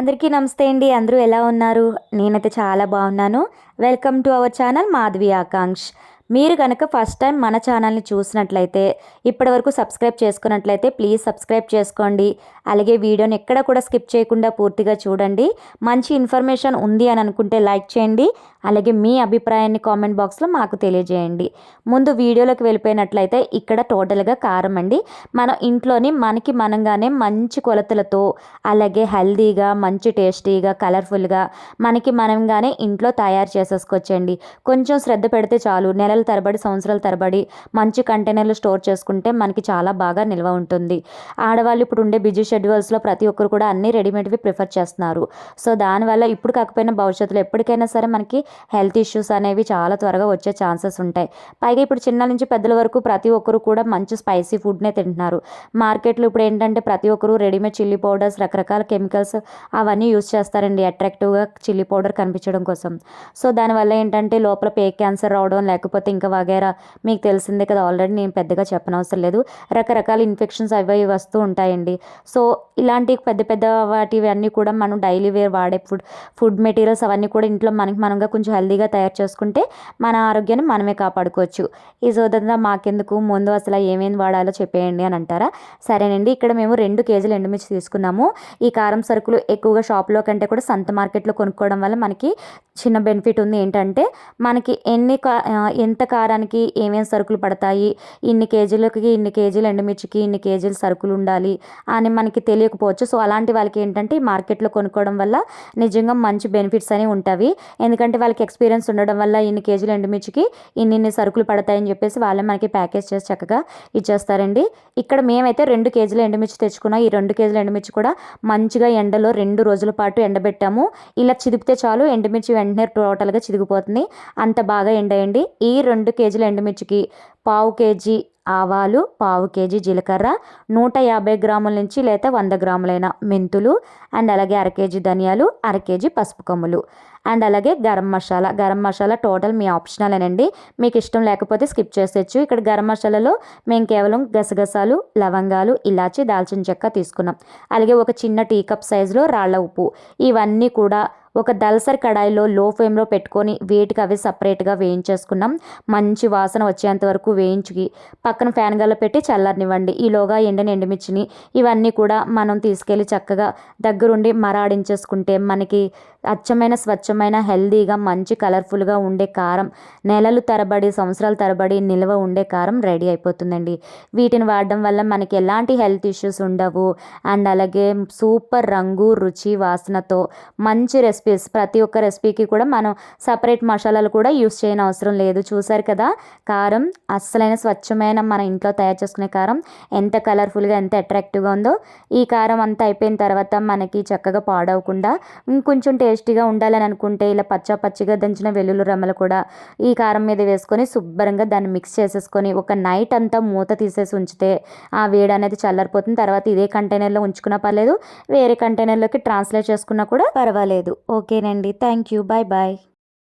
అందరికీ నమస్తే అండి. అందరూ ఎలా ఉన్నారు? నేనైతే చాలా బాగున్నాను. Welcome to our channel Madhavi Akanksha. మీరు కనుక ఫస్ట్ టైం మన ఛానల్ని చూసినట్లయితే ఇప్పటివరకు సబ్స్క్రైబ్ చేసుకున్నట్లయితే ప్లీజ్ సబ్స్క్రైబ్ చేసుకోండి. అలాగే వీడియోని ఎక్కడ కూడా స్కిప్ చేయకుండా పూర్తిగా చూడండి. మంచి ఇన్ఫర్మేషన్ ఉంది అని అనుకుంటే లైక్ చేయండి. అలాగే మీ అభిప్రాయాన్ని కామెంట్ బాక్స్లో మాకు తెలియజేయండి. ముందు వీడియోలోకి వెళ్ళిపోయినట్లయితే ఇక్కడ టోటల్గా కారం అండి. మనం ఇంట్లోని మనకి మనంగానే మంచి కొలతలతో అలాగే హెల్దీగా మంచి టేస్టీగా కలర్ఫుల్గా మనకి మనంగానే ఇంట్లో తయారు చేసేసుకోవచ్చండి. కొంచెం శ్రద్ధ పెడితే చాలు. నెలల తరబడి సంవత్సరాల తరబడి మంచి కంటైనర్లు స్టోర్ చేసుకుంటే మనకి చాలా బాగా నిల్వ ఉంటుంది. ఆడవాళ్ళు ఇప్పుడు ఉండే బిజీ షెడ్యూల్స్లో ప్రతి ఒక్కరు కూడా అన్ని రెడీమేడ్వి ప్రిఫర్ చేస్తున్నారు. సో దానివల్ల ఇప్పుడు కాకపోయినా భవిష్యత్తులో ఎప్పటికైనా సరే మనకి హెల్త్ ఇష్యూస్ అనేవి చాలా త్వరగా వచ్చే ఛాన్సెస్ ఉంటాయి. పైగా ఇప్పుడు చిన్న నుంచి పెద్దల వరకు ప్రతి ఒక్కరు కూడా మంచి స్పైసీ ఫుడ్నే తింటున్నారు. మార్కెట్లో ఇప్పుడు ఏంటంటే ప్రతి ఒక్కరు రెడీమేడ్ చిల్లీ పౌడర్స్ రకరకాల కెమికల్స్ అవన్నీ యూస్ చేస్తారండి అట్రాక్టివ్గా చిల్లీ పౌడర్ కనిపించడం కోసం. సో దానివల్ల ఏంటంటే లోపల పే క్యాన్సర్ రావడం లేకపోతే ఇంకా వగేరా? మీకు తెలిసిందే కదా ఆల్రెడీ నేను పెద్దగా చెప్పనవసరం లేదు. రకరకాల ఇన్ఫెక్షన్స్ అవి వస్తూ ఉంటాయండి. సో ఇలాంటి పెద్ద పెద్ద వాటివన్నీ కూడా మనం డైలీ వేర్ వాడే ఫుడ్ ఫుడ్ మెటీరియల్స్ అవన్నీ కూడా ఇంట్లో మనకి మనంగా కొంచెం హెల్దీగా తయారు చేసుకుంటే మన ఆరోగ్యాన్ని మనమే కాపాడుకోవచ్చు. ఈ సోదంతా మాకెందుకు? ముందు అసలు ఏమేమి వాడాలో చెప్పేయండి అని అంటారా? సరేనండి ఇక్కడ మేము రెండు కేజీలు ఎండుమిర్చి తీసుకున్నాము. ఈ కారం సరుకులు ఎక్కువగా షాప్లో కంటే కూడా సంత మార్కెట్లో కొనుక్కోవడం వల్ల మనకి చిన్న బెనిఫిట్ ఉంది. ఏంటంటే మనకి ఎన్ని కా ఎంత కారానికి ఏమేమి సరుకులు పడతాయి? ఇన్ని కేజీలకి ఇన్ని కేజీలు ఎండుమిర్చికి ఇన్ని కేజీలు సరుకులు ఉండాలి అని మనకి తెలియకపోవచ్చు. సో అలాంటి వాళ్ళకి ఏంటంటే మార్కెట్లో కొనుక్కోవడం వల్ల నిజంగా మంచి బెనిఫిట్స్ అనేవి ఉంటాయి. ఎందుకంటే వాళ్ళకి ఎక్స్పీరియన్స్ ఉండడం వల్ల ఇన్ని కేజీలు ఎండుమిర్చికి ఇన్ని ఇన్ని సరుకులు పడతాయని చెప్పేసి వాళ్ళే మనకి ప్యాకేజ్ చేసి చక్కగా ఇచ్చేస్తారండి. ఇక్కడ మేమైతే రెండు కేజీలు ఎండుమిర్చి తెచ్చుకున్నాం. ఈ రెండు కేజీల ఎండుమిర్చి కూడా మంచిగా ఎండలో రెండు రోజుల పాటు ఎండబెట్టాము. ఇలా చిదిపితే చాలు ఎండుమిర్చి వెంటనే టోటల్గా చిదిగిపోతుంది. అంత బాగా ఎండేయండి. ఈ రెండు కేజీల ఎండుమిర్చికి పావు కేజీ ఆవాలు పావు కేజీ జీలకర్ర నూట యాభై గ్రాముల నుంచి లేదా వంద గ్రాములైన మెంతులు అండ్ అలాగే అర కేజీ ధనియాలు అర కేజీ పసుపు కొమ్ములు. అండ్ అలాగే గరం మసాలా. గరం మసాలా టోటల్ మీ ఆప్షనల్ అనండి. మీకు ఇష్టం లేకపోతే స్కిప్ చేసేచ్చు ఇక్కడ గరం మసాలాలో మేము కేవలం గసగసాలు లవంగాలు ఇలాచి దాల్చిన చెక్క తీసుకున్నాం. అలాగే ఒక చిన్న టీ కప్ సైజులో రాళ్ళ ఉప్పు. ఇవన్నీ కూడా ఒక దల్సర్ కడాయిలో లో ఫ్లేమ్లో పెట్టుకొని వేటికి అవి సపరేట్గా వేయించేసుకున్నాం. మంచి వాసన వచ్చేంత వరకు వేయించి పక్కన ఫ్యాన్ గల్ల పెట్టి చల్లారనివ్వండి. ఈలోగా ఎండని ఎండుమిర్చిని ఇవన్నీ కూడా మనం తీసుకెళ్ళి చక్కగా దగ్గరుండి మరాడించేసుకుంటే మనకి అచ్చమైన స్వచ్ఛమైన హెల్దీగా మంచి కలర్ఫుల్గా ఉండే కారం నెలలు తరబడి సంవత్సరాల తరబడి నిల్వ ఉండే కారం రెడీ అయిపోతుందండి. వీటిని వాడడం వల్ల మనకి ఎలాంటి హెల్త్ ఇష్యూస్ ఉండవు. అండ్ అలాగే సూపర్ రంగు రుచి వాసనతో మంచి రెసిపీస్ ప్రతి ఒక్క రెసిపీకి కూడా మనం సపరేట్ మసాలాలు కూడా యూస్ చేయని అవసరం లేదు. చూసారు కదా కారం అస్సలైన స్వచ్ఛమైన మన ఇంట్లో తయారు చేసుకునే కారం ఎంత కలర్ఫుల్గా ఎంత అట్రాక్టివ్గా ఉందో ఈ కారం అంతా అయిపోయిన తర్వాత మనకి చక్కగా పాడవకుండా ఇంకొంచెం టేస్టీగా ఉండాలని అనుకుంటే ఇలా పచ్చ పచ్చిగా దంచిన వెల్లుల్లి రెమ్మలు కూడా ఈ కారం మీద వేసుకొని శుభ్రంగా దాన్ని మిక్స్ చేసేసుకొని ఒక నైట్ అంతా మూత తీసేసి ఉంచితే ఆ వేడి అనేది చల్లారిపోతుంది. తర్వాత ఇదే కంటైనర్లో ఉంచుకున్నా పర్లేదు వేరే కంటైనర్లోకి ట్రాన్స్లేట్ చేసుకున్నా కూడా పర్వాలేదు. ఓకేనండి. Thank you bye bye